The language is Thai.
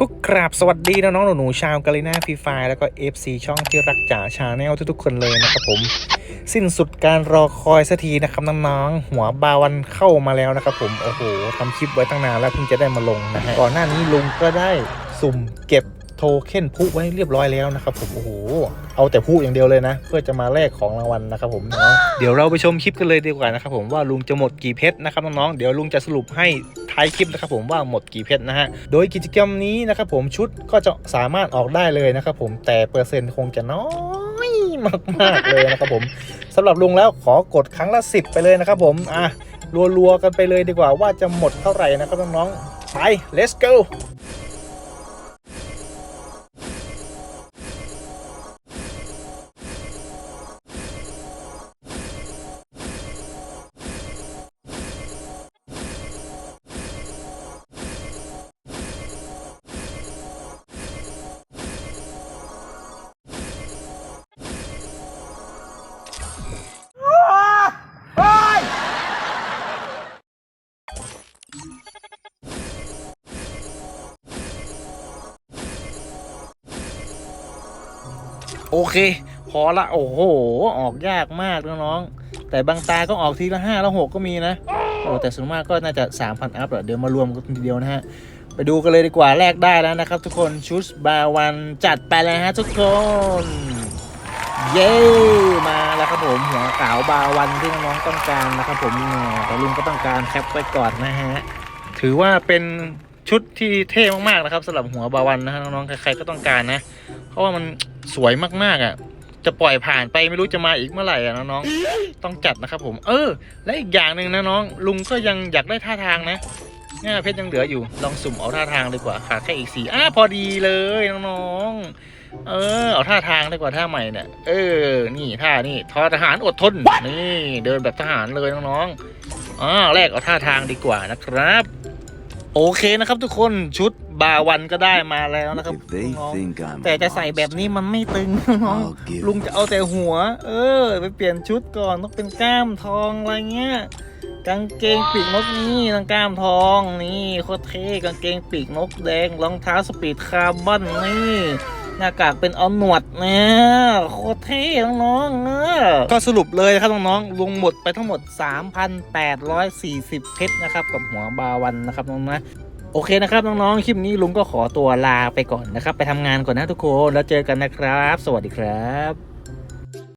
ก็กราบสวัสดีน้องๆหนูๆชาวกาลิน่าฟรีไฟแล้วก็ FC ช่องที่รักจ๋าชาแนลทุกๆคนเลยนะครับผม สิ้นสุดการรอคอยสักทีนะครับน้องๆหัวบาวันเข้ามาแล้วนะครับผมโอ้โหทำคลิปไว้ตั้งนานแล้วเพิ่งจะได้มาลงนะฮะก่อนหน้านี้ลุงก็ได้สุ่มเก็บโทเค็นผู้ไว้เรียบร้อยแล้วนะครับผมโอ้โหเอาแต่ผู้อย่างเดียวเลยนะ เพื่อจะมาแลกของรางวัลนะครับผมเนาะเดี๋ยวเราไปชมคลิปกันเลยดีกว่านะครับผมว่าลุงจะหมดกี่เพชรนะครับน้องๆเดี๋ยวลุงจะสรุปให้ ท้ายคลิปนะครับผมว่าหมดกี่เพชรนะฮะ โดยกิจกรรมนี้นะครับผมชุดก็จะสามารถออกได้เลยนะครับผมแต่เปอร์เซ็นต์คงจะน้อยมากๆเลยนะครับผมสำหรับลุงแล้วขอกดครั้งละ 10 ไปเลยนะครับผมอะรัวๆกันไปเลยดีกว่าว่าจะหมดเท่าไหร่นะครับน้องๆไป let's go โอเค พอละ โอ้โห ออกยากมากน้องๆแต่บางตาก็ออกทีละห้าล้วหกก็มีนะโอ้แต่ส่วนมากก็น่าจะ 3,000 อัพแหละเดี๋ยวมารวมกันทีเดียวนะฮะ ไปดูกันเลยดีกว่าแลกได้แล้วนะครับทุกคนชุดบาวันจัดไปเลยฮะทุกคน เย้ มาแล้วครับผมหัวขาวบาวันที่น้องๆต้องการนะครับผมแต่ลุงก็ต้องการแคปไว้ก่อนนะฮะ ถือว่าเป็นชุดที่เท่มากๆนะครับสำหรับหัวบาวันนะฮะน้องๆใครๆก็ต้องการนะ ราะว่ามันสวยมากๆอะ จะปล่อยผ่านไปไม่รู้จะมาอีกเมื่อไหร่อะน้องๆต้องจัดนะครับผม เออ และอีกอย่างหนึ่งนะน้อง ลุงก็ยังอยากได้ท่าทางนะเนี่ยเพชรยังเหลืออยู่ ลองสุ่มเอาท่าทางดีกว่าขาดแค่อีกสี่อะพอดีเลยน้องๆ เออ เอาท่าทางดีกว่าท่าใหม่เนี่ย เออ นี่ท่านี่ทอทหารอดทน นี่ เดินแบบทหารเลยน้องๆอ่าแรกเอาท่าทางดีกว่านะครับ โอเคนะครับทุกคนชุดบาวันก็ได้มาแล้วนะครับ If they น้อง think I'm แต่จะใส่แบบนี้มันไม่ตึงน้อง I'll give ลุงจะเอาแต่หัว เออ ไปเปลี่ยนชุดก่อนต้องเป็นกล้ามทองอะไรเงี้ยกางเกงปีกนกนี่ต้องกล้ามทองนี่โคตรเท่กางเกงปีกนกแดงรองเท้าสปีดคาร์บอนนี่ หน้ากากเป็นเอาหนวดเนี่ยโคตรเท่น้องๆเนอะก็สรุปเลยนะครับน้องๆลุงหมดไปทั้งหมด 3,840 เพชรนะครับ กับหัวบาวันนะครับน้องนะโอเคนะครับน้องๆ คลิปนี้ลุงก็ขอตัวลาไปก่อนนะครับ ไปทำงานก่อนนะทุกคน แล้วเจอกันนะครับ สวัสดีครับ